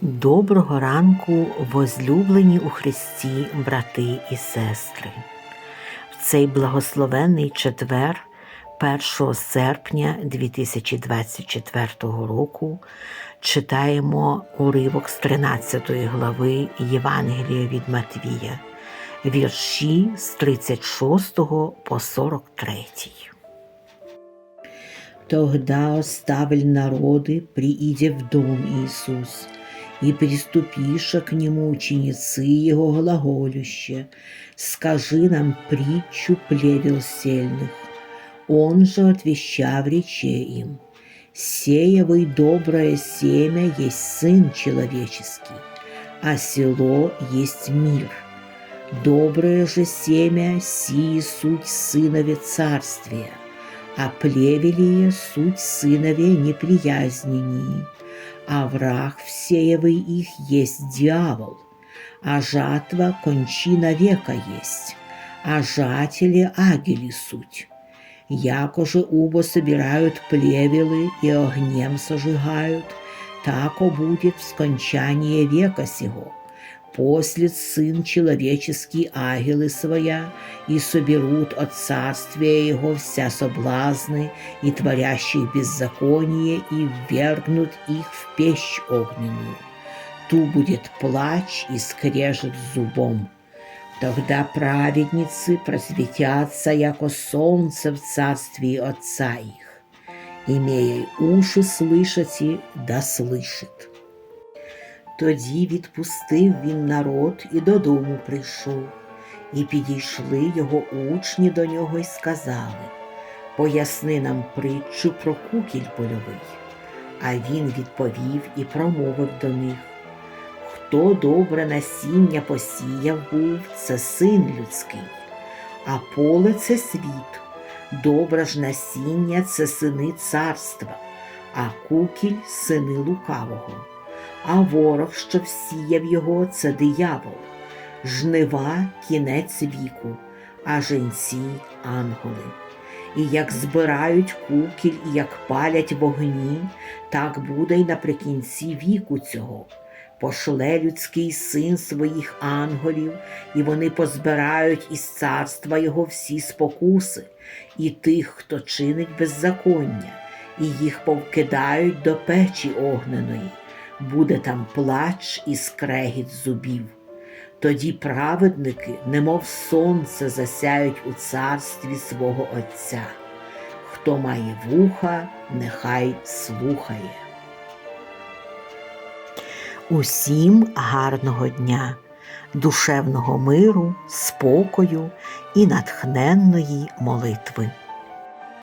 Доброго ранку, возлюблені у Христі, брати і сестри. В цей благословенний четвер, 1 серпня 2024 року, читаємо уривок з 13 глави Євангелія від Матвія, вірші з 36 по 43. Тогда оставль народы, приидя в дом Иисус, и приступиша к нему ученицы его глаголюще, скажи нам притчу плевел сельных. Он же, отвещав, рече им, сеявый доброе семя есть Сын Человеческий, а село есть мир. Доброе же семя сии суть Сынове Царствия, а плевелие суть сынове неприязнении, а враг всеевый их есть дьявол, а жатва кончина века есть, а жатели агели суть. Яко же убо собирают плевелы и огнем сожигают, тако будет в скончание века сего. Послед Сын Человеческий ангелы своя, и соберут от царствия Его вся соблазны и творящих беззаконие, и ввергнут их в пещь огненную. Ту будет плач и скрежет зубом. Тогда праведницы просветятся, яко солнце в царствии Отца их. Имея уши слышати, да слышит. Тоді відпустив він народ і додому прийшов, і підійшли його учні до нього й сказали Поясни нам притчу про кукіль польовий. А він відповів і промовив до них Хто добре насіння посіяв був, це син людський, а поле це світ, добре ж насіння це сини царства, а кукіль сини лукавого а ворог, що всіяв його, це диявол, жнива кінець віку, а женці ангели. І як збирають кукіль, і як палять вогні, так буде й наприкінці віку цього. Пошле людський син своїх ангелів, і вони позбирають із царства його всі спокуси, і тих, хто чинить беззаконня, і їх повкидають до печі огненої буде там плач і скрегіт зубів. Тоді праведники, немов сонце, засяють у царстві свого Отця. Хто має вуха, нехай слухає. Усім гарного дня, душевного миру, спокою і натхненної молитви.